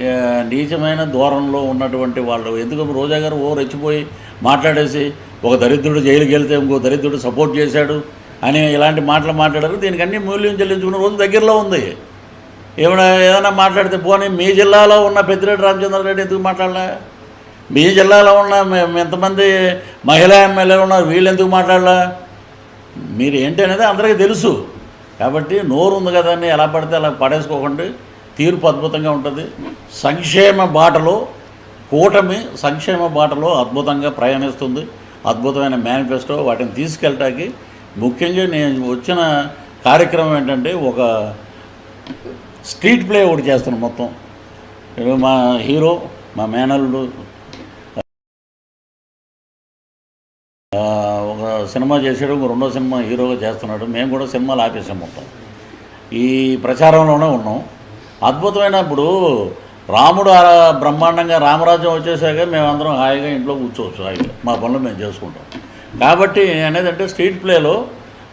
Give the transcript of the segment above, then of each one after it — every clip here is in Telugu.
నీచమైన దూరంలో ఉన్నటువంటి వాళ్ళు. ఎందుకు రోజా గారు ఓ రెచ్చిపోయి మాట్లాడేసి ఒక దరిద్రుడు జైలుకి వెళ్తే ఇంకో దరిద్రుడు సపోర్ట్ చేశాడు అని ఇలాంటి మాటలు మాట్లాడారు. దీనికి అన్ని మూల్యం చెల్లించుకున్న రోజు దగ్గరలో ఉంది. ఏమైనా ఏదైనా మాట్లాడితే పోనీ మీ జిల్లాలో ఉన్న పెద్దిరెడ్డి రామచంద్రారెడ్డి ఎందుకు మాట్లాడలే? మీ జిల్లాలో ఉన్న మే- ఎంతమంది మహిళా ఎమ్మెల్యేలు ఉన్నారు వీళ్ళు ఎందుకు మాట్లాడలే? మీరు ఏంటి అనేది అందరికీ తెలుసు. కాబట్టి నోరు ఉంది కదా అని ఎలా పడితే అలా పడేసుకోకండి. తీర్పు అద్భుతంగా ఉంటుంది. సంక్షేమ బాటలో కూటమి సంక్షేమ బాటలో అద్భుతంగా ప్రయాణిస్తుంది. అద్భుతమైన మేనిఫెస్టో వాటిని తీసుకెళ్ళటానికి ముఖ్యంగా నేను వచ్చిన కార్యక్రమం ఏంటంటే ఒక స్ట్రీట్ ప్లే ఒకటి చేస్తున్నాను మొత్తం. మా హీరో మా మేనల్లుడు ఒక సినిమా చేసాడు రెండో సినిమా హీరోగా చేస్తున్నాడు. మేము కూడా సినిమాలు ఆపేసాం మొత్తం. ఈ ప్రచారంలోనే ఉన్నాం. అద్భుతమైన ఇప్పుడు రాముడు బ్రహ్మాండంగా రామరాజ్యం వచ్చేసాక మేమందరం హాయిగా ఇంట్లో కూర్చోవచ్చు హాయిగా. మా పనులు మేము చేసుకుంటాం. కాబట్టి అనేది అంటే స్ట్రీట్ ప్లేలో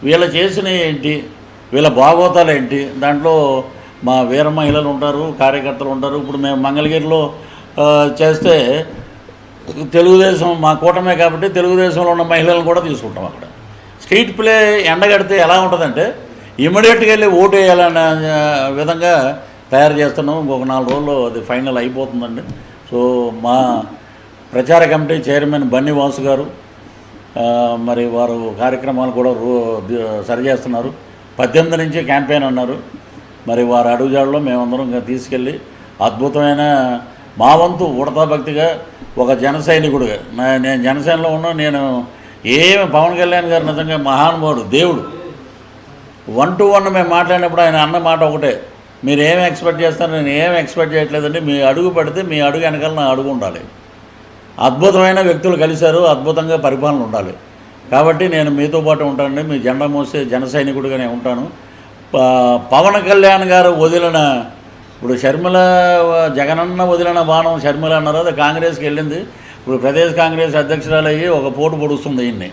వీళ్ళు చేసిన ఏంటి వీళ్ళ భాగవతాలు ఏంటి దాంట్లో మా వీర మహిళలు ఉంటారు కార్యకర్తలు ఉంటారు. ఇప్పుడు మేము మంగళగిరిలో చేస్తే తెలుగుదేశం మా కూటమే కాబట్టి తెలుగుదేశంలో ఉన్న మహిళలను కూడా తీసుకుంటాం అక్కడ. స్ట్రీట్ ప్లే ఎండగడితే ఎలా ఉంటుందంటే ఇమీడియట్గా వెళ్ళి ఓటు వేయాలనే విధంగా తయారు చేస్తున్నాం. ఇంకొక నాలుగు రోజుల్లో అది ఫైనల్ అయిపోతుందండి. సో మా ప్రచార కమిటీ చైర్మన్ బన్నీ వాసు గారు మరి వారు కార్యక్రమాలు కూడా రో సరిచేస్తున్నారు సరి చేస్తున్నారు. పద్దెనిమిది నుంచి క్యాంపెయిన్ అన్నారు. మరి వారి అడుగుజాడలో మేమందరం ఇంకా తీసుకెళ్ళి అద్భుతమైన మా వంతు ఉడతా భక్తిగా ఒక జన సైనికుడుగా నేను జనసేనలో ఉన్నా నేను ఏమి పవన్ కళ్యాణ్ గారు నిజంగా మహానుభావుడు దేవుడు. వన్ టు వన్ మేము మాట్లాడినప్పుడు ఆయన అన్న మాట ఒకటే. మీరు ఏం ఎక్స్పెక్ట్ చేస్తారు నేను ఏం ఎక్స్పెక్ట్ చేయట్లేదండి. మీ అడుగు పడితే మీ అడుగు వెనకాల నా అడుగు ఉండాలి. అద్భుతమైన వ్యక్తులు కలిశారు అద్భుతంగా పరిపాలన ఉండాలి. కాబట్టి నేను మీతో పాటు ఉంటానండి. మీ జెండా మోసే జన సైనికుడిగానే ఉంటాను. పవన్ కళ్యాణ్ గారు వదిలిన ఇప్పుడు షర్మిల జగనన్న వదిలిన బాణం షర్మిల అన్నారు. అది కాంగ్రెస్కి వెళ్ళింది. ఇప్పుడు ప్రదేశ్ కాంగ్రెస్ అధ్యక్షురాలు అయ్యి ఒక పోటు పొడుస్తుంది ఈయన్ని.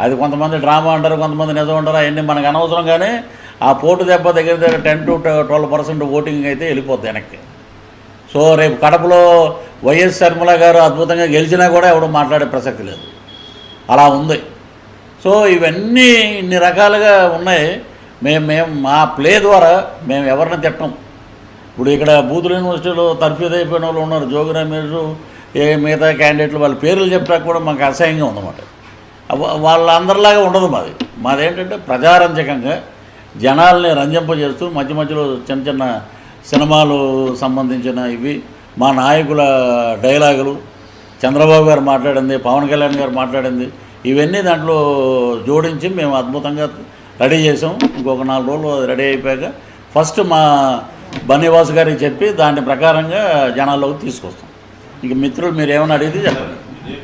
అది కొంతమంది డ్రామా అంటారు కొంతమంది నిజం అంటారు. అవన్నీ మనకు అనవసరం కానీ ఆ పోటు దెబ్బ దగ్గర దగ్గర ten to twelve percent voting అయితే వెళ్ళిపోద్ది వెనక్కి. సో రేపు కడపలో వైఎస్ శర్మల గారు అద్భుతంగా గెలిచినా కూడా ఎవడు మాట్లాడే ప్రసక్తి లేదు. అలా ఉంది. సో ఇవన్నీ ఇన్ని రకాలుగా ఉన్నాయి. మేము మేము మా ప్లే ద్వారా మేము ఎవరిని తిట్టం. ఇప్పుడు ఇక్కడ బూతుల యూనివర్సిటీలో తర్ఫీదు అయిపోయిన వాళ్ళు ఉన్నారు. జోగి రమేష్ ఏ మిగతా క్యాండిడేట్లు వాళ్ళ పేర్లు చెప్పాక కూడా మాకు అసహ్యంగా ఉందన్నమాట. వాళ్ళందరిలాగా ఉండదు మాది. మాది ఏంటంటే ప్రజారంజకంగా జనాల్ని రంజింపజేస్తూ మధ్య మధ్యలో చిన్న చిన్న సినిమాలు సంబంధించిన ఇవి. మా నాయకుల డైలాగులు. చంద్రబాబు గారు మాట్లాడింది పవన్ కళ్యాణ్ గారు మాట్లాడింది. ఇవన్నీ దాంట్లో జోడించి మేము అద్భుతంగా రెడీ చేసాం ఇంకొక నాలుగు రోజులు రెడీ అయిపోయాక ఫస్ట్ మా బన్నీవాసు గారికి చెప్పి దాని ప్రకారంగా జనాల్లోకి తీసుకొస్తాం. ఇంక మిత్రులు మీరు ఏమైనా అడిగితే చెప్పండి.